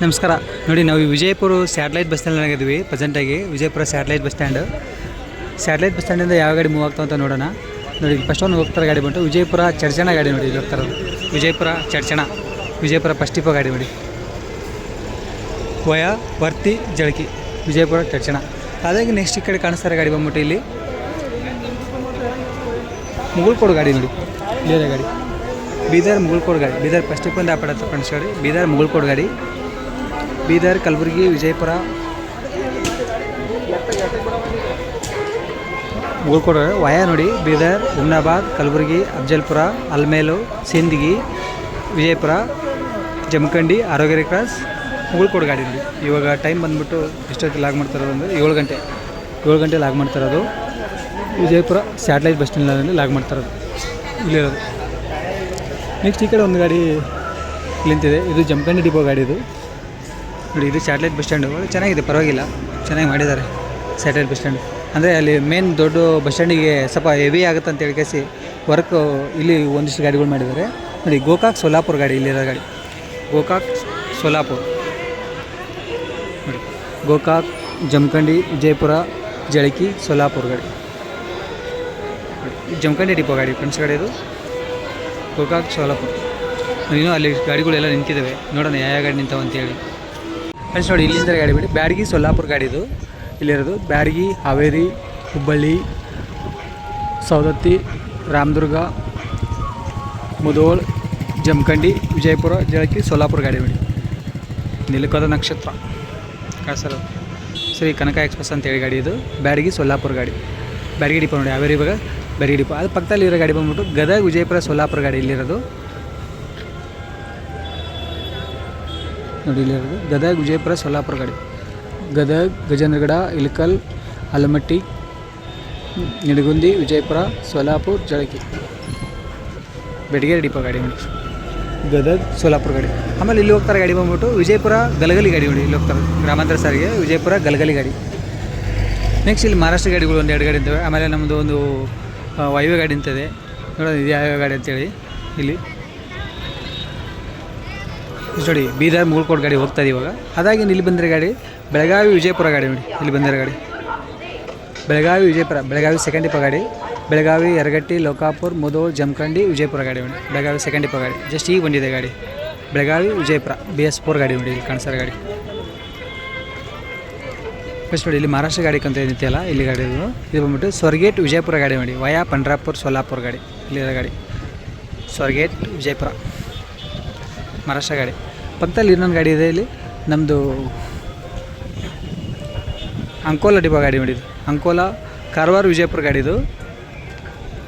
ನಮಸ್ಕಾರ. ನೋಡಿ, ನಾವು ವಿಜಯಪುರ ಸ್ಯಾಟಲೈಟ್ ಬಸ್ ಸ್ಟ್ಯಾಂಡ್ ಆಗಿದ್ವಿ ಪ್ರೆಸೆಂಟಾಗಿ Vijayapura satellite bus stand. Satellite bus ಸ್ಟ್ಯಾಂಡಿಂದ ಯಾವ ಗಾಡಿ ಮೂವ್ ಆಗ್ತಾವ ಅಂತ ನೋಡೋಣ. ನೋಡಿ ಫಸ್ಟ್ ಒಂದು ಹೋಗ್ತಾರೆ ಗಾಡಿ ಬಂತು. ವಿಜಯಪುರ ಚರ್ಚಣ ಗಾಡಿ ನೋಡಿ, ಇಲ್ಲಿ ಹೋಗ್ತಾರೆ ವಿಜಯಪುರ ಚರ್ಚಣ ವಿಜಯಪುರ ಫಸ್ಟ್ ಇಪ್ಪ ಗಾಡಿ ನೋಡಿ. ವಯ, ವರ್ತಿ, ಜಳಕಿ. ವಿಜಯಪುರ ಚರ್ಚಣ ಅದಾಗಿ ನೆಕ್ಸ್ಟ್ ಈ ಕಡೆ ಕಾಣಿಸ್ತಾರೆ ಗಾಡಿ ಬಂದ್ಬಿಟ್ಟು ಇಲ್ಲಿ ಮುಗುಳ್ಕೋಡು ಗಾಡಿ ನೋಡಿ. ಬೇರೆ ಗಾಡಿ. ಬೀದರ್ ಮುಗುಳ್ಕೋಡು ಗಾಡಿ. ಬೀದರ್ ಫಸ್ಟ್ ಟಿಪ್ ಒಂದು ಆಪಡತ್ತೆ ಫ್ರೆಂಡ್ಸ್ ಗಾಡಿ ಬೀದರ್ ಮುಗುಳ್ಕೋಡು ಗಾಡಿ. ಬೀದರ್, ಕಲಬುರಗಿ, ವಿಜಯಪುರ. ಮುಗುಳ್ಕೋಡು ವಯ ನೋಡಿ ಬೀದರ್ ಹುಮ್ನಾಬಾದ್ ಕಲಬುರಗಿ, ಅಫ್ಜಲ್ಪುರ, ಅಲ್ಮೇಲು, ಸಿಂದಗಿ, ವಿಜಯಪುರ, ಜಮಖಂಡಿ ಆರೋಗ್ಯ ಕ್ರಾಸ್, ಮುಗುಳ್ಕೋಡು ಗಾಡಿ ನೋಡಿ. ಇವಾಗ ಟೈಮ್ ಬಂದುಬಿಟ್ಟು ಎಷ್ಟೊತ್ತಿಗೆ ಲಾಗ್ ಮಾಡ್ತಿರೋದು ಅಂದರೆ ಏಳು ಗಂಟೆ. ಏಳು ಗಂಟೆ ಲಾಗ್ ಮಾಡ್ತಿರೋದು ವಿಜಯಪುರ ಸ್ಯಾಟಲೈಟ್ ಬಸ್ ಸ್ಟ್ಯಾಂಡಲ್ಲಿ ಲಾಗ್ ಮಾಡ್ತಾರೋದು ಇಲ್ಲಿರೋದು ನೆಕ್ಸ್ಟ್ ಈ ಕಡೆ ಒಂದು ಗಾಡಿ ನಿಂತಿದೆ. ಇದು ಜಮಖಂಡಿ ಡಿಪೋ ಗಾಡಿ ಇದು. ನೋಡಿ, ಇದು ಸ್ಯಾಟಲೈಟ್ ಬಸ್ ಸ್ಟ್ಯಾಂಡು ಒಳ್ಳೆ ಚೆನ್ನಾಗಿದೆ, ಪರವಾಗಿಲ್ಲ. ಚೆನ್ನಾಗಿ ಮಾಡಿದ್ದಾರೆ ಸ್ಯಾಟಲೈಟ್ ಬಸ್ ಸ್ಟ್ಯಾಂಡ್ ಅಂದರೆ ಅಲ್ಲಿ ಮೇನ್ ದೊಡ್ಡ ಬಸ್ ಸ್ಟ್ಯಾಂಡಿಗೆ ಸ್ವಲ್ಪ ಹೆವಿ ಆಗುತ್ತೆ ಅಂತ ಹೇಳ್ಕೇಸಿ ವರ್ಕ್ ಇಲ್ಲಿ ಒಂದಿಷ್ಟು ಗಾಡಿಗಳು ಮಾಡಿದ್ದಾರೆ. ನೋಡಿ, ಗೋಕಾಕ್ ಸೋಲಾಪುರ್ ಗಾಡಿ, ಇಲ್ಲಿರೋ ಗಾಡಿ. ಗೋಕಾಕ್ ಸೋಲಾಪುರ್. ಗೋಕಾಕ್, ಜಮಖಂಡಿ, ವಿಜಯಪುರ, ಜಳಕಿ, ಸೋಲಾಪುರ್ ಗಾಡಿ. ಜಮಖಂಡಿ ಡಿಪೋ ಗಾಡಿ ಫ್ರೆಂಡ್ಸ್ ಗಾಡಿ ಇದು. ಗೋಕಾಕ್ ಸೋಲಾಪುರ್. ಇನ್ನೂ ಅಲ್ಲಿ ಗಾಡಿಗಳೆಲ್ಲ ನಿಂತಿದ್ದಾವೆ. ನೋಡೋಣ ಯಾವ ಗಾಡಿ ನಿಂತಾವ ಅಂತೇಳಿ ಫ್ರೆಂಡ್ಸ್ ನೋಡಿ, ಇಲ್ಲಿಂದ ಗಾಡಿ ಬಿಡಿ. ಬ್ಯಾಡಗಿ ಸೊಲ್ಲಾಪುರ ಗಾಡಿ ಇದು ಇಲ್ಲಿರೋದು ಬ್ಯಾಡಗಿ, ಹಾವೇರಿ, ಹುಬ್ಬಳ್ಳಿ, ಸವದತ್ತಿ, ರಾಮದುರ್ಗ ಮುದೋಳ್ ಜಮಖಂಡಿ, ವಿಜಯಪುರ, ಜಳಕಿ, ಸೊಲ್ಲಾಪುರ ಗಾಡಿ ಬಿಡಿ. ನಿಲುಕದ ನಕ್ಷತ್ರ ಕಾಸರ ಶ್ರೀ ಕನಕ ಎಕ್ಸ್ಪ್ರೆಸ್ ಅಂತೇಳಿ ಗಾಡಿ ಇದು. ಬ್ಯಾಡಗಿ ಸೊಲ್ಲಾಪುರ ಗಾಡಿ. ಬ್ಯಾಡಗಿ ಡಿಪೋ ನೋಡಿ, ಹಾವೇರಿ ಇವಾಗ ಬ್ಯಾಡಗಿ ಡಿಪೋ. ಅದು ಪಕ್ಕದಲ್ಲಿ ಇರೋ ಗಾಡಿ ಬಂದ್ಬಿಟ್ಟು ಗದಗ, ವಿಜಯಪುರ, ಸೊಲ್ಲಾಪುರ ಗಾಡಿ ಇಲ್ಲಿರೋದು. ನೋಡಿ ಗದಗ, ವಿಜಯಪುರ, ಸೊಲ್ಲಾಪುರ ಗಾಡಿ. ಗದಗ, ಗಜೇಂದ್ರಗಡ, ಇಳಕಲ್, ಆಲಮಟ್ಟಿ, ನಿಡಗುಂದಿ, ವಿಜಯಪುರ, ಸೊಲ್ಲಾಪುರ ಜಳಕಿ ಬೆಡಗೇರಿ ಡಿಪ ಗಾಡಿ ನೋಡಿ ಗದಗ ಸೋಲಾಪುರ ಗಾಡಿ. ಆಮೇಲೆ ಇಲ್ಲಿ ಹೋಗ್ತಾರೆ ಗಾಡಿ ಬಂದ್ಬಿಟ್ಟು ವಿಜಯಪುರ, ಗಲಗಲಿ ಗಾಡಿ ನೋಡಿ ಇಲ್ಲಿ ಹೋಗ್ತಾರೆ ಗ್ರಾಮಾಂತರ ಸಾರಿಗೆ, ವಿಜಯಪುರ, ಗಲಗಲಿ ಗಾಡಿ. ನೆಕ್ಸ್ಟ್ ಇಲ್ಲಿ ಮಹಾರಾಷ್ಟ್ರ ಗಾಡಿಗಳು ಒಂದು ಎರಡು ಗಾಡಿ ಅಂತವೆ ಆಮೇಲೆ ನಮ್ಮದು ಒಂದು ವೈವ ಗಾಡಿ ಅಂತಿದೆ ನೋಡೋದು ಇದು ಯಾವ ಗಾಡಿ ಅಂತೇಳಿ. ಇಲ್ಲಿ. ನೋಡಿ, ಬೀದರ್ ಮುಗುಳ್ಕೋಟ್ ಗಾಡಿ ಹೋಗ್ತಾ ಇದೆ ಇವಾಗ. ಅದಾಗಿ ಇಲ್ಲಿ ಬಂದಿರೋ ಗಾಡಿ, ಬೆಳಗಾವಿ ವಿಜಯಪುರ ಗಾಡಿ ನೋಡಿ, ಇಲ್ಲಿ ಬಂದಿರೋ ಗಾಡಿ. ಬೆಳಗಾವಿ ವಿಜಯಪುರ, ಬೆಳಗಾವಿ ಸೆಕೆಂಡ್ ಇಪ್ಪ ಗಾಡಿ. ಬೆಳಗಾವಿ ಯರಗಟ್ಟಿ, ಲೋಕಾಪುರ್, ಮುದೋಳ್, ಜಮಖಂಡಿ, ವಿಜಯಪುರ ಗಾಡಿ ನೋಡಿ. ಬೆಳಗಾವಿ ಸೆಕೆಂಡ್ ಇಪ್ಪ ಗಾಡಿ. ಜಸ್ಟ್ ಈಗ ಬಂದಿದೆ ಗಾಡಿ. Belagavi Vijayapura B S four ಗಾಡಿ ನೋಡಿ, ಇಲ್ಲಿ ಕಾಣಿಸೋ ಗಾಡಿ. ಫಸ್ಟ್ ನೋಡಿ, ಇಲ್ಲಿ ಮಹಾರಾಷ್ಟ್ರ ಗಾಡಿ ಕಂತ ಏನಿದೆಯಲ್ಲ ಇಲ್ಲಿ ಗಾಡಿ ಇದು ಬಂದ್ಬಿಟ್ಟು ಸ್ವರ್ಗೇಟ್ ವಿಜಯಪುರ ಗಾಡಿ ನೋಡಿ. ವಯಾ ಪಂಡ್ರಾಪುರ್ ಸೋಲಾಪುರ ಗಾಡಿ, ಇಲ್ಲಿರೋ ಗಾಡಿ. ಸ್ವರ್ಗೇಟ್ ವಿಜಯಪುರ. ಮಹಾರಾಷ್ಟ್ರ ಗಾಡಿ. ಪಕ್ಕದಲ್ಲಿ ಇನ್ನೊಂದು ಗಾಡಿ ಇದೆ ಇಲ್ಲಿ. ನಮ್ಮದು ಅಂಕೋಲ ಡಿಬಾ ಗಾಡಿ ನೋಡಿದ್ದು ಅಂಕೋಲಾ, ಕಾರವಾರ, ವಿಜಯಪುರ ಗಾಡಿದು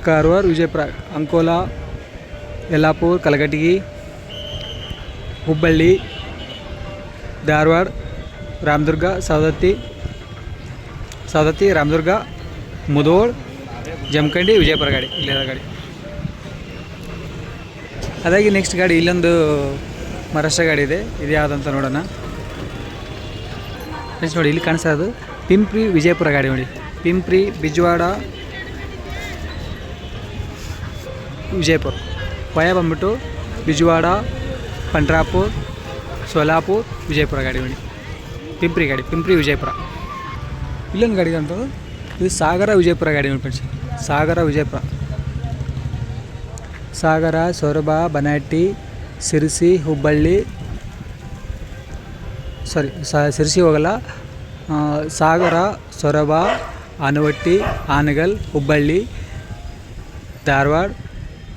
ಕಾರವಾರ, ವಿಜಯಪುರ, ಅಂಕೋಲಾ, ಯಲ್ಲಾಪುರ್, ಕಲಘಟಗಿ, ಹುಬ್ಬಳ್ಳಿ, ಧಾರವಾಡ, ರಾಮದುರ್ಗ, ಸವದತ್ತಿ ಸವದತ್ತಿ, ರಾಮದುರ್ಗ, ಮುದೋಳ್, ಜಮಖಂಡಿ, ವಿಜಯಪುರ ಗಾಡಿ. ಇಲ್ಲಿರೋ ಗಾಡಿ. ಅದಾಗಿ ನೆಕ್ಸ್ಟ್ ಗಾಡಿ, ಇಲ್ಲೊಂದು ಮಹಾರಾಷ್ಟ್ರ ಗಾಡಿ ಇದೆ ಇದು ಯಾವುದಂತ ನೋಡೋಣ. ಫ್ರೆಂಡ್ಸ್ ನೋಡಿ, ಇಲ್ಲಿ ಕಾಣಿಸ್ತಾ ಇರೋದು ಪಿಂಪ್ರಿ ವಿಜಯಪುರ ಗಾಡಿ ನೋಡಿ. ಪಿಂಪ್ರಿ ಬಿಜ್ವಾಡ ವಿಜಯಪುರ. ವಯ ಬಂದ್ಬಿಟ್ಟು ಬಿಜ್ವಾಡ, ಪಂಡ್ರಾಪುರ್, ಸೋಲಾಪುರ್, ವಿಜಯಪುರ ಗಾಡಿ ನೋಡಿ. ಪಿಂಪ್ರಿ ಗಾಡಿ, ಪಿಂಪ್ರಿ ವಿಜಯಪುರ. ಇಲ್ಲೊಂದು ಗಾಡಿ ಅಂತ ಇದು ಸಾಗರ ವಿಜಯಪುರ ಗಾಡಿ ನೋಡಿ ಫ್ರೆಂಡ್ಸ್. ಸಾಗರ ವಿಜಯಪುರ. ಸಾಗರ, ಸೊರಬ, ಬನಾಟಿ ಸಿರಿಸಿ, ಹುಬ್ಬಳ್ಳಿ ಸಾರಿ ಸಿರಿಸಿ ಹೋಗಲ್ಲ. ಸಾಗರ, ಸೊರಬ, ಆನವಟ್ಟಿ, ಆನಗಲ್, ಹುಬ್ಬಳ್ಳಿ, ಧಾರವಾಡ,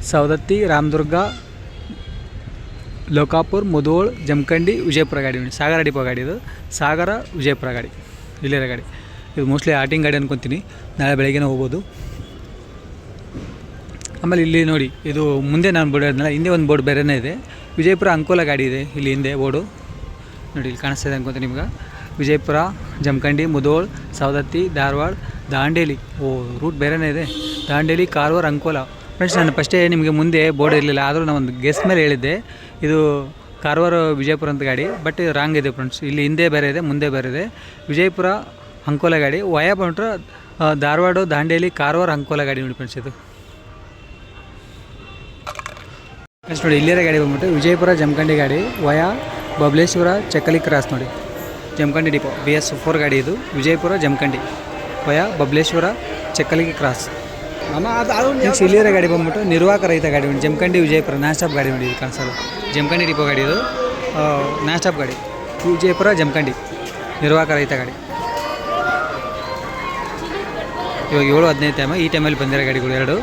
ಸವದತ್ತಿ, ರಾಮದುರ್ಗ, ಲೋಕಾಪುರ್, ಮುದೋಳ್, ಜಮಖಂಡಿ, ವಿಜಯಪುರ ಗಾಡಿ ಸಾಗರ ಡಿಪೋ ಗಾಡಿ ಇದು. ಸಾಗರ, ವಿಜಯಪುರ ಗಾಡಿ. ಇಲ್ಲಿರೋ ಗಾಡಿ. ಇದು ಮೋಸ್ಟ್ಲಿ ಆಟಿಂಗ್ ಗಾಡಿ ಅನ್ಕೊತೀನಿ. ನಾಳೆ ಬೆಳಗ್ಗೆನೇ ಹೋಗ್ಬೋದು. ಆಮೇಲೆ ಇಲ್ಲಿ ನೋಡಿ, ಇದು ಮುಂದೆ ನಾನು ಬೋರ್ಡ್ ಹಿಂದೆ ಒಂದು ಬೋರ್ಡ್ ಬೇರೆನೇ ಇದೆ. ವಿಜಯಪುರ ಅಂಕೋಲ ಗಾಡಿ ಇದೆ, ಇಲ್ಲಿ ಹಿಂದೆ ಬೋರ್ಡು. ನೋಡಿ, ಇಲ್ಲಿ ಕಾಣಿಸ್ತಾ ಇದೆ ಅನ್ಕೊತೀನಿ ನಿಮ್ಗೆ. ವಿಜಯಪುರ, ಜಮಖಂಡಿ ಮುಧೋಳ್ ಸವದತ್ತಿ, ಧಾರವಾಡ, ದಾಂಡೇಲಿ. ಓ ರೂಟ್ ಬೇರೆನೇ ಇದೆ. ದಾಂಡೇಲಿ, ಕಾರವಾರ, ಅಂಕೋಲ. ಫ್ರೆಂಡ್ಸ್ ನಾನು ಫಸ್ಟೇ ನಿಮಗೆ ಮುಂದೆ ಬೋರ್ಡ್ ಇರಲಿಲ್ಲ, ಆದರೂ ನಾನು ಒಂದು ಗೆಸ್ ಮೇಲೆ ಹೇಳಿದ್ದೆ. ಇದು ಕಾರವಾರ, ವಿಜಯಪುರ ಅಂತ ಗಾಡಿ ಬಟ್ ಇದು ರಾಂಗ್ ಇದೆ ಫ್ರೆಂಡ್ಸ್ ಇಲ್ಲಿ ಹಿಂದೆ ಬೇರೆ ಇದೆ, ಮುಂದೆ ಬೇರೆ ಇದೆ. ವಿಜಯಪುರ, ಅಂಕೋಲ ಗಾಡಿ. ವಯಾ ಬಂಟ್ರ ಧಾರವಾಡ, ದಾಂಡೇಲಿ, ಕಾರವಾರ, ಅಂಕೋಲ ಗಾಡಿ ನೋಡಿ ಫ್ರೆಂಡ್ಸ್ ಇದು. ನೆಕ್ಸ್ಟ್ ನೋಡಿ ಇಲ್ಲಿರೋ ಗಾಡಿ ಬಂದ್ಬಿಟ್ಟು ವಿಜಯಪುರ ಜಮಖಂಡಿ ಗಾಡಿ ವಯಾ ಬಬಲೇಶ್ವರ ಚಕ್ಕಲಿ ಕ್ರಾಸ್ ನೋಡಿ. Jamkhandi depot B S four ಗಾಡಿ ಇದು ವಿಜಯಪುರ ಜಮಖಂಡಿ ವಯಾ ಬಬಲೇಶ್ವರ ಚಕ್ಕಲಿಗೆ ಕ್ರಾಸ್. ನೆಕ್ಸ್ಟ್ ಇಲ್ಲಿರೋ ಗಾಡಿ ಬಂದ್ಬಿಟ್ಟು ನಿರ್ವಾಹಕ ರಹಿತ ಗಾಡಿ ನೋಡಿ ಜಮಖಂಡಿ ವಿಜಯಪುರ ನಾನ್ ಸ್ಟಾಪ್ ಗಾಡಿ ನೋಡಿ ಇದು ಕಾಣಿಸೋದು. ಜಮಖಂಡಿ ಡಿಪೋ ಗಾಡಿ ಇದು. ನಾನ್ ಸ್ಟಾಪ್ ಗಾಡಿ ವಿಜಯಪುರ ಜಮಖಂಡಿ ನಿರ್ವಾಹಕ ರಹಿತ ಗಾಡಿ. ಇವಾಗ ಏಳು ಹದಿನೈದು ಟೈಮ್ ಈ ಟೈಮಲ್ಲಿ ಬಂದಿರೋ ಗಾಡಿಗಳು ಎರಡು.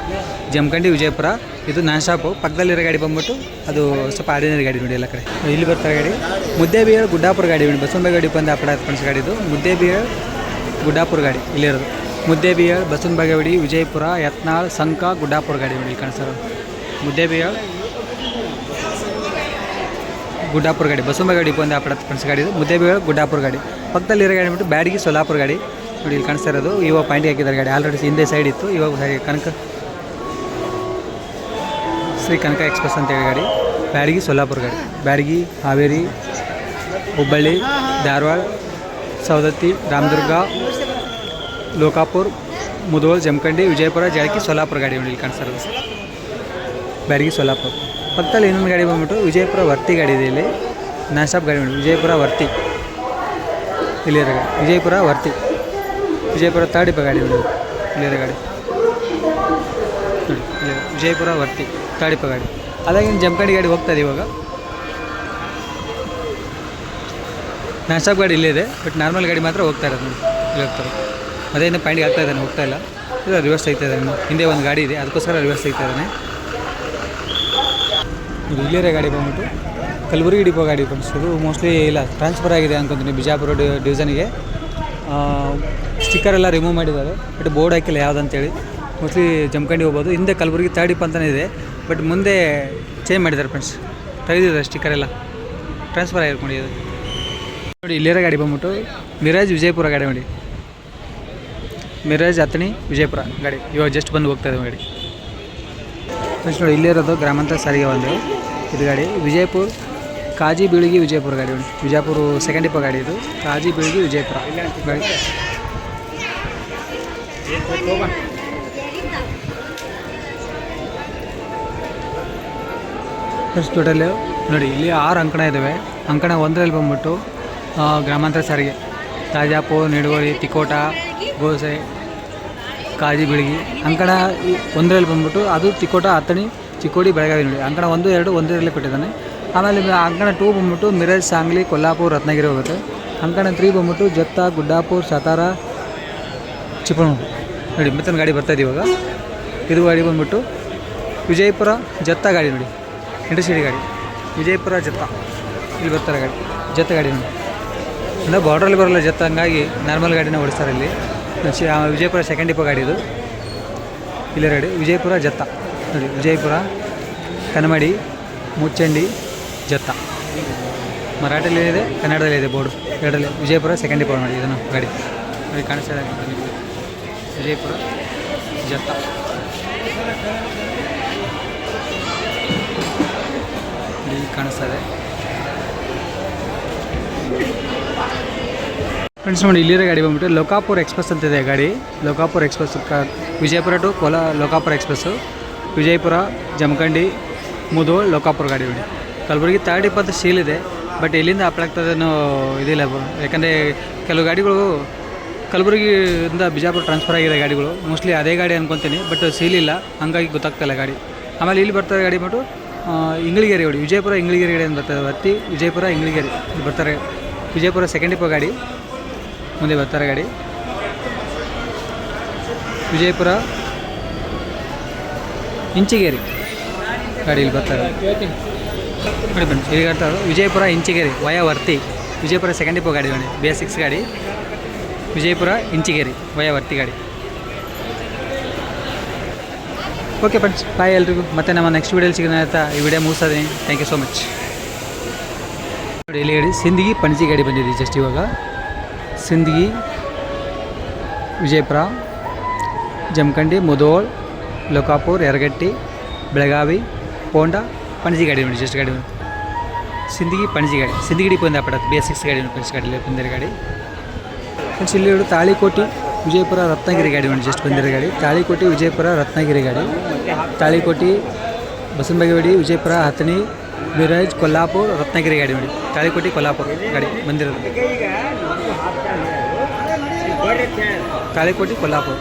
ಜಮಖಂಡಿ, ವಿಜಯಪುರ, ಇದು ನಾನ್ ಸ್ಟಾಪು ಪಕ್ಕದಲ್ಲಿರೋ ಗಾಡಿ ಬಂದ್ಬಿಟ್ಟು ಅದು ಸ್ವಲ್ಪ ಆರ್ಡಿನರಿ ಗಾಡಿ ನೋಡಿ ಎಲ್ಲ ಕಡೆ. ಇಲ್ಲಿ ಬರ್ತಾರೆ ಗಾಡಿ. ಮುದ್ದೇಬಿಯರ್, ಗುಡ್ಡಾಪುರ ಗಾಡಿ ನೋಡಿ. ಬಸವನ ಗಾಡಿ ಬಂದು ಅಪಡ ಗಾಡಿ ಇದು. ಮುದ್ದೇಬಿಯರ್, ಗುಡ್ಡಾಪುರ ಗಾಡಿ, ಇಲ್ಲಿರೋದು. ಮುದ್ದೇಬಿಯರ್, ಬಸವನ ಬಾಗೇವಾಡಿ, ವಿಜಯಪುರ, ಯತ್ನಾಳ್, ಸಂಕ, ಗುಡ್ಡಾಪುರ ಗಾಡಿ ನೋಡಿ ಮುದ್ದೆ ಮುದ್ದೇಬಿಯರ್, ಗುಡ್ಡಾಪುರ ಗಾಡಿ. ಬಸವನ ಗಾಡಿ ಬಂದು ಅಪಡ ಫ್ರೆಂಡ್ಸ್ ಗಾಡಿ ಇದು. ಮುದ್ದೇಬಿಯರ್, ಗುಡ್ಡಾಪುರ ಗಾಡಿ. ಪಕ್ಕದಲ್ಲಿರೋ ಗಾಡಿ ಬಿಟ್ಟು ಬ್ಯಾಡಗಿ ಸೋಲಾಪುರ ಗಾಡಿ. ನೋಡಿ, ಇಲ್ಲಿ ಕಾಣಿಸ್ತಾ ಇರೋದು. ಇವಾಗ ಪಾಯಿಂಟ್ ಹಾಕಿದ್ದಾರೆ ಗಾಡಿ. ಆಲ್ರೆಡಿ ಹಿಂದೆ ಸೈಡ್ ಇತ್ತು. ಇವಾಗ ಕನಕ ಶ್ರೀ ಕನಕ ಎಕ್ಸ್ಪ್ರೆಸ್ ಅಂತೇಳಿ ಗಾಡಿ. ಬ್ಯಾಡಗಿ ಸೊಲ್ಲಾಪುರ ಗಾಡಿ. ಬ್ಯಾಡಗಿ, ಹಾವೇರಿ, ಹುಬ್ಬಳ್ಳಿ, ಧಾರವಾಡ, ಸವದತ್ತಿ, ರಾಮದುರ್ಗ, ಲೋಕಾಪುರ್ ಮುಧೋಳ್ ಜಮಖಂಡಿ, ವಿಜಯಪುರ ಜಾಳಕಿ ಸೊಲ್ಲಾಪುರ ಗಾಡಿ ನೋಡಿ, ಇಲ್ಲಿ ಕಾಣಿಸ್ತಾ ಇರೋದು. ಬ್ಯಾಡಗಿ ಸೊಲ್ಲಾಪುರ. ಪಕ್ಕದಲ್ಲಿ ಇನ್ನೊಂದು ಗಾಡಿ ಬಂದ್ಬಿಟ್ಟು ವಿಜಯಪುರ ವರ್ತಿ ಗಾಡಿ ಇದೆ ಇಲ್ಲಿ. ನಾನ್ ಗಾಡಿ ನೋಡಿ, ವಿಜಯಪುರ ವರ್ತಿ. ಇಲ್ಲಿ ಗಾಡಿ. ವಿಜಯಪುರ ವರ್ತಿ. ವಿಜಯಪುರ ತಾಡಿಪ ಗಾಡಿ. ನೋಡಿ ಗಾಡಿ ವಿಜಯಪುರ ವರ್ತಿ ತಾಡಿಪ ಗಾಡಿ ಅದಾಗಿನ ಜಂಪಾಡಿ ಗಾಡಿ ಹೋಗ್ತದೆ ಇವಾಗ. ನಾಶಾಪ್ ಗಾಡಿ ಇಲ್ಲೇ ಬಟ್ ನಾರ್ಮಲ್ ಗಾಡಿ ಮಾತ್ರ ಹೋಗ್ತಾ ಇರೋದು ಇಲ್ಲಿ ಹೋಗ್ತಾರೆ. ಅದೇ ಇನ್ನು ಪಾಯಿಂಟ್ಗೆ ಆಗ್ತಾ ಇದ್ದಾನೆ, ಹೋಗ್ತಾ ಇಲ್ಲ. ಇದು ರಿವರ್ಸ್ ಆಗ್ತಾ ಇದ್ದಾನೆ ಹಿಂದೆ ಒಂದು ಗಾಡಿ ಇದೆ, ಅದಕ್ಕೋಸ್ಕರ ರಿವರ್ಸ್ ಆಗ್ತಾ ಇದ್ದಾನೆ. ಇದು ಇಲ್ಲಿರೋ ಗಾಡಿ ಬಂದ್ಬಿಟ್ಟು ಕಲಬುರಗಿ ಡಿಪೋ ಗಾಡಿ ಬಂದಿಸೋದು ಮೋಸ್ಟ್ಲಿ ಇಲ್ಲ ಟ್ರಾನ್ಸ್ಫರ್ ಆಗಿದೆ ಅನ್ಕೊಂತೀನಿ ಬಿಜಾಪುರ ಡಿವಿಷನ್ಗೆ ಸ್ಟಿಕ್ಕರ್ ಎಲ್ಲ ರಿಮೂವ್ ಮಾಡಿದ್ದಾರೆ. ಬಟ್ ಬೋರ್ಡ್ ಹಾಕಿಲ್ಲ ಯಾವುದಂತೇಳಿ. ಮೋಸ್ಟ್ಲಿ ಜಮ್ಕಂಡಿ ಹೋಗ್ಬೋದು. ಹಿಂದೆ ಕಲಬುರಗಿ ತರ್ಡ್ ಡಿಪ್ ಅಂತಲೇ ಇದೆ. ಬಟ್ ಮುಂದೆ ಚೇಂಜ್ ಮಾಡಿದ್ದಾರೆ ಫ್ರೆಂಡ್ಸ್ ತೆಗೆದಿದ್ದಾರೆ ಸ್ಟಿಕ್ಕರ್ ಎಲ್ಲ. ಟ್ರಾನ್ಸ್ಫರ್ ಆಗಿರ್ಕೊಂಡಿದೆ ನೋಡಿ, ಇಲ್ಲಿರೋ ಗಾಡಿ ಬಂದ್ಬಿಟ್ಟು ಮಿರಾಜ್ ವಿಜಯಪುರ ಗಾಡಿ ನೋಡಿ. ಮಿರಾಜ್ ಹತ್ತಣಿ ವಿಜಯಪುರ ಗಾಡಿ. ಇವಾಗ ಜಸ್ಟ್ ಬಂದು ಹೋಗ್ತಾ ಇದೆ ಗಾಡಿ. ಫ್ರೆಂಡ್ಸ್ ನೋಡಿ, ಇಲ್ಲಿರೋದು ಗ್ರಾಮಾಂತರ ಸಾರಿಗೆ ಒಂದು. ಇದು ಗಾಡಿ. ವಿಜಯಪುರ ಕಾಜಿ ಬೀಳಿಗಿ ವಿಜಯಪುರ ಗಾಡಿ. ವಿಜಯಪುರ ಸೆಕೆಂಡ್ ಇಪ್ಪ ಗಾಡಿ ಇದು. ಕಾಜಿ ಬೀಳಿಗಿ ವಿಜಯಪುರ ಗಾಡಿ. ಟೋಟಲ್ ನೋಡಿ, ಇಲ್ಲಿ ಆರು ಅಂಕಣ ಇದ್ದಾವೆ ಅಂಕಣ ಒಂದರಲ್ಲಿ ಬಂದ್ಬಿಟ್ಟು ಗ್ರಾಮಾಂತರ ಸಾರಿಗೆ. ತಾಜಾಪುರ, ನಿಡುವಳಿ, ತಿಕೋಟ, ಗೋಸೆ, ಕಾಜಿ ಬೆಳಗಿ. ಅಂಕಣ ಒಂದರಲ್ಲಿ ಬಂದ್ಬಿಟ್ಟು, ಅದು ತಿಕೋಟ ಹತ್ತಣಿ ಚಿಕ್ಕೋಡಿ, ಬೆಳಗಾವಿ ನೋಡಿ. ಅಂಕಣ ಒಂದು, ಎರಡು, ಒಂದರಲ್ಲಿ ಕೊಟ್ಟಿದ್ದಾನೆ. ಆಮೇಲೆ ಅಂಕಣ ಟೂ ಬಂದ್ಬಿಟ್ಟು, ಮಿರಜ್, ಸಾಂಗ್ಲಿ, ಕೊಲ್ಲಾಪುರ, ರತ್ನಗಿರಿ ಹೋಗುತ್ತೆ. ಅಂಕಣ ತ್ರೀ ಬಂದ್ಬಿಟ್ಟು, ಜತ್ತ, ಗುಡ್ಡಾಪುರ, ಸತಾರ, ಚಿಕ್ಕಮಗಳೂರು. ನೋಡಿ, ಮತ್ತೊಂದು ಗಾಡಿ ಬರ್ತಾ ಇದೆ ಇವಾಗ. ಇದು ಗಾಡಿ ಬಂದ್ಬಿಟ್ಟು ವಿಜಯಪುರ ಜತ್ತ ಗಾಡಿ ನೋಡಿ. ಇಂಡಸ್ಟ್ರಿ ಗಾಡಿ. ವಿಜಯಪುರ ಜತ್ತ. ಇಲ್ಲಿ ಬರ್ತಾರೆ ಗಾಡಿ. ಜತ್ತ ಗಾಡಿ ನೋಡಿ. ಅಂದರೆ ಬಾರ್ಡ್ರಲ್ಲಿ ಬರೋಲ್ಲ ಜತ್ತ, ಹಂಗಾಗಿ ನಾರ್ಮಲ್ ಗಾಡಿನ ಓಡಿಸ್ತಾರೆ ಇಲ್ಲಿ. ವಿಜಯಪುರ ಸೆಕೆಂಡ್ ಡಿಪೋ ಗಾಡಿ ಇದು. ಇಲ್ಲೇ ಗಾಡಿ ವಿಜಯಪುರ ಜತ್ತ. ನೋಡಿ, ವಿಜಯಪುರ, ಕನಮಡಿ, ಮುಚ್ಚಂಡಿ, ಜತ್ತ. ಮರಾಠಿಯಲ್ಲಿ ಇದೆ, ಕನ್ನಡದಲ್ಲಿ ಇದೆ ಬೋರ್ಡು ಎರಡಲ್ಲಿ. ವಿಜಯಪುರ ಸೆಕೆಂಡ್ ಡಿಪೋ ನೋಡಿ, ಇದನ್ನು ಗಾಡಿ. ನೋಡಿ, ಕಾಣಿಸ್ತಾ ಇದೆ. ವಿಜಯಪುರ ಜತ್ತ ಇಲ್ಲಿ ಕಾಣಿಸ್ತದೆ ಫ್ರೆಂಡ್ಸ್ ನೋಡಿ, ಇಲ್ಲಿರೋ ಗಾಡಿ ಬಂದ್ಬಿಟ್ಟು ಲೋಕಾಪುರ್ ಎಕ್ಸ್ಪ್ರೆಸ್ ಅಂತ ಇದೆ ಗಾಡಿ. ಲೋಕಾಪುರ್ ಎಕ್ಸ್ಪ್ರೆಸ್ ವಿಜಯಪುರ ಟು ಕೋಲಾ, ಲೋಕಾಪುರ ಎಕ್ಸ್ಪ್ರೆಸ್ಸು ವಿಜಯಪುರ, ಜಮಖಂಡಿ, ಮುದೋಳ್, ಲೋಕಾಪುರ ಗಾಡಿ ನೋಡಿ. ಕಲಬುರಗಿ ತರ್ಡ್ ಇಪ್ಪತ್ತು ಶೀಲ್ ಇದೆ, ಬಟ್ ಇಲ್ಲಿಂದ ಅಪ್ಲಾಗ್ತದೇನೋ ಇದಿಲ್ಲ ಯಾಕಂದರೆ ಕೆಲವು ಗಾಡಿಗಳು ಕಲಬುರಗಿಯಿಂದ ಬಿಜಾಪುರ ಟ್ರಾನ್ಸ್ಫರ್ ಆಗಿದೆ ಗಾಡಿಗಳು. ಮೋಸ್ಟ್ಲಿ ಅದೇ ಗಾಡಿ ಅನ್ಕೊತೀನಿ ಬಟ್ ಸೀಲ್ ಇಲ್ಲ ಹಂಗಾಗಿ ಗೊತ್ತಾಗ್ತಾಯಿಲ್ಲ ಗಾಡಿ. ಆಮೇಲೆ ಇಲ್ಲಿ ಬರ್ತಾರೆ ಗಾಡಿ ಬಿಟ್ಟು ಇಂಗ್ಳಿಗೇರಿ ಗಾಡಿ ವಿಜಯಪುರ ಇಂಗ್ಳಿಗೇರಿ ಗಾಡಿ ಅಂತ ಬರ್ತಾರೆ ಹತ್ತಿ ವಿಜಯಪುರ ಇಂಗ್ಳಿಗೇರಿ ಇಲ್ಲಿ ಬರ್ತಾರೆ, ವಿಜಯಪುರ ಸೆಕೆಂಡ್ ಇಪ್ಪ ಗಾಡಿ. ಮುಂದೆ ಬರ್ತಾರೆ ಗಾಡಿ. ವಿಜಯಪುರ, ಇಂಚಿಗೇರಿ ಗಾಡಿ ಇಲ್ಲಿ ಬರ್ತಾರೆ. ನೋಡಿ ಇಲ್ಲಿ ಬರ್ತಾರೆ ವಿಜಯಪುರ, ಇಂಚಿಗೇರಿ ವಯ ವರ್ತಿ ವಿಜಯಪುರ ಸೆಕೆಂಡ್ ಇಪ್ಪ ಗಾಡಿ ಬನ್ನಿ ಬಿ ಎಸ್ ಸಿಕ್ಸ್ ಗಾಡಿ. ವಿಜಯಪುರ, ಇಂಚಿಗೇರಿ, ವಯವರ್ತಿ ಗಾಡಿ. ಓಕೆ ಫ್ರೆಂಡ್ಸ್ ಬಾಯ್ ಎಲ್ರಿಗೂ. ಮತ್ತೆ ನಮ್ಮ ನೆಕ್ಸ್ಟ್ ವೀಡಿಯೋಲಿ ಸಿಗೋಣ ಅಂತ ಈ ವಿಡಿಯೋ ಮುಗಿಸೋದೀನಿ ಥ್ಯಾಂಕ್ ಯು ಸೋ ಮಚ್ ನೋಡಿ ಇಲ್ಲಿ ಹೇಳಿ ಸಿಂದಗಿ, ಪಣಜಿ ಗಾಡಿ ಬಂದಿದೆ ಜಸ್ಟ್ ಇವಾಗ. ಸಿಂದಗಿ, ವಿಜಯಪುರ, ಜಮಖಂಡಿ ಮುಧೋಳ್ ಲೋಕಾಪುರ್, ಯರಗಟ್ಟಿ, ಬೆಳಗಾವಿ, ಪೋಂಡ, ಪಣಜಿ ಗಾಡಿ ನೋಡಿ ಜಸ್ಟ್ ಗಾಡಿ ಸಿಂದಗಿ, ಪಣಜಿ ಗಾಡಿ. ಸಿಂದಗಿ ಡಿಪೋ ಇಂದ ಪಡತ್ತೆ ಬಿ ಎಸ್ ಸಿಕ್ಸ್ ಗಾಡಿ ಫ್ರೆಂಡ್ಸ್ ಗಾಡಿ ಬಂದಿರೋ ಗಾಡಿ. ಫ್ರೆಂಡ್ಸ್, ಇಲ್ಲಿ ತಾಳಿಕೋಟಿ ವಿಜಯಪುರ ರತ್ನಗಿರಿ ಗಾಡಿ ಒಂದು ಜಸ್ಟ್ ಬಂದಿರೋ ಗಾಡಿ. ತಾಳಿಕೋಟಿ ವಿಜಯಪುರ ರತ್ನಗಿರಿ ಗಾಡಿ. ತಾಳಿಕೋಟಿ ಬಸವನಬಾಗೇವಾಡಿ ವಿಜಯಪುರ ಹತ್ತಣಿ ಮಿರಾಜ್ ಕೊಲ್ಲಾಪುರ ರತ್ನಗಿರಿ ಗಾಡಿ ಮಾಡಿ ತಾಳಿಕೋಟಿ ಕೊಲ್ಲಾಪುರ ಗಾಡಿ ಬಂದಿರೋದು. ತಾಳಿಕೋಟಿ ಕೊಲ್ಲಾಪುರ.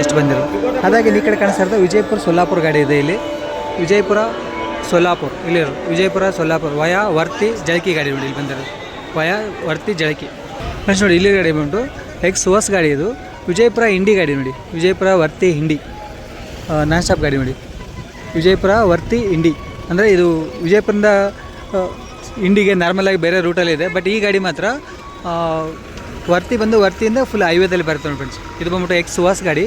ಜಸ್ಟ್ ಬಂದಿರೋದು. ಹಾಗಾಗಿ ಈ ಕಡೆ ಕಾಣಿಸ್ತಾ ವಿಜಯಪುರ ಸೊಲ್ಲಾಪುರ ಗಾಡಿ ಇದೆ ಇಲ್ಲಿ. ವಿಜಯಪುರ ಸೊಲ್ಲಾಪುರ, ಇಲ್ಲಿ ವಿಜಯಪುರ, ಸೊಲ್ಲಾಪುರ, ವಯ, ವರ್ತಿ, ಜಳಕಿ ಗಾಡಿ ನೋಡಿ ಇಲ್ಲಿ ಬಂದಿರೋದು. ವಯ, ವರ್ತಿ, ಜಳಕಿ. ಫ್ರೆಂಡ್ಸ್ ನೋಡಿ, ಇಲ್ಲಿ ಗಾಡಿ ಬಂದು ಎಕ್ಸ್ ಹೊಸ ಗಾಡಿ ಇದು. ವಿಜಯಪುರ, ಹಿಂಡಿ ಗಾಡಿ ನೋಡಿ. ವಿಜಯಪುರ, ವರ್ತಿ, ಹಿಂಡಿ. ನಾನ್ ಸ್ಟಾಪ್ ಗಾಡಿ ನೋಡಿ. ವಿಜಯಪುರ, ವರ್ತಿ ಇಂಡಿ ಅಂದರೆ ಇದು ವಿಜಯಪುರದಿಂದ ಇಂಡಿಗೆ ನಾರ್ಮಲಾಗಿ ಬೇರೆ ರೂಟಲ್ಲಿ ಇದೆ. ಬಟ್ ಈ ಗಾಡಿ ಮಾತ್ರ ವರ್ತಿ ಬಂದು ವರ್ತಿಯಿಂದ ಫುಲ್ ಹೈವೇದಲ್ಲಿ ಬರುತ್ತೆ ಫ್ರೆಂಡ್ಸ್ ಇದು ಬಂದ್ಬಿಟ್ಟು ಎಕ್ಸ್ ಸುವಾಸ್ ಗಾಡಿ.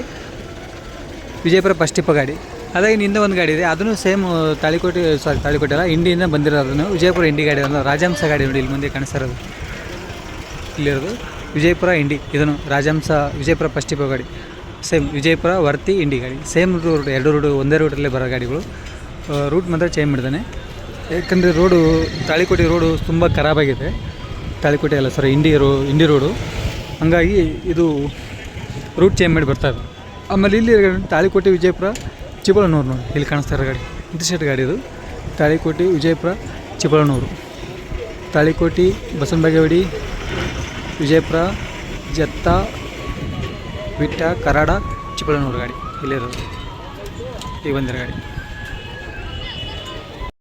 ವಿಜಯಪುರ ಪಸ್ಟಿಪ್ಪ ಗಾಡಿ. ಅದಾಗಿ ನಿಂದ ಒಂದು ಗಾಡಿ ಇದೆ. ಅದನ್ನು ಸೇಮ್ ತಾಳಿಕೋಟೆ ಸಾರಿ ತಾಳಿಕೋಟೆ ಅಲ್ಲ ಇಂಡಿಯಿಂದ ಬಂದಿರೋದನ್ನು ವಿಜಯಪುರ ಇಂಡಿ ಗಾಡಿ ಅನ್ನೋ ರಾಜಹಂಸ ಗಾಡಿ ನೋಡಿ ಇಲ್ಲಿ ಮುಂದೆ ಕಾಣಿಸ್ತಾರದು ಇಲ್ಲಿರೋದು ವಿಜಯಪುರ ಇಂಡಿ ಇದನ್ನು ರಾಜಹಂಸ, ವಿಜಯಪುರ ಪಶ್ಚಿಮ ಗಾಡಿ. ಸೇಮ್ ವಿಜಯಪುರ ವರ್ತಿ ಇಂಡಿ ಗಾಡಿ. ಸೇಮ್ ರೂಟ್ ಎರಡು ರೂಟ್ ಒಂದೇ ರೂಟಲ್ಲೇ ಬರೋ ಗಾಡಿಗಳು. ರೂಟ್ ಮಾತ್ರ ಚೇಂಜ್ ಮಾಡಿದ್ದಾನೆ. ಯಾಕಂದರೆ ರೋಡು ತಾಳಿಕೋಟೆ ರೋಡು ತುಂಬ ಖರಾಬಾಗಿದೆ ತಾಳಿಕೋಟೆ ಅಲ್ಲ sir Indi road Indi road ಹಂಗಾಗಿ ಇದು ರೂಟ್ ಚೇಂಜ್ ಮಾಡಿ ಬರ್ತಾ ಇದೆ. ಆಮೇಲೆ ಇಲ್ಲಿ ತಾಳಿಕೋಟೆ, ವಿಜಯಪುರ ಚಿಕ್ಕಬಳ್ಳೂರು ನೋಡಿ, ಇಲ್ಲಿ ಕಾಣಿಸ್ತಾ ಇರೋ ಗಾಡಿ. ಇಂಟರ್ಸೆಟ್ ಗಾಡಿ ಇದು. ತಾಳಿಕೋಟಿ, ವಿಜಯಪುರ, ಚಿಬಳನೂರು. ತಾಳಿಕೋಟಿ, ಬಸವನಬಾಗೇವಾಡಿ, ವಿಜಯಪುರ, ಜತ್ತ, ವಿಟ್ಟ, ಕರಾಡ, ಚಿಬಳನೂರು ಗಾಡಿ. ಇಲ್ಲಿರೋದು. ಈಗ ಬಂದಿರೋ ಗಾಡಿ.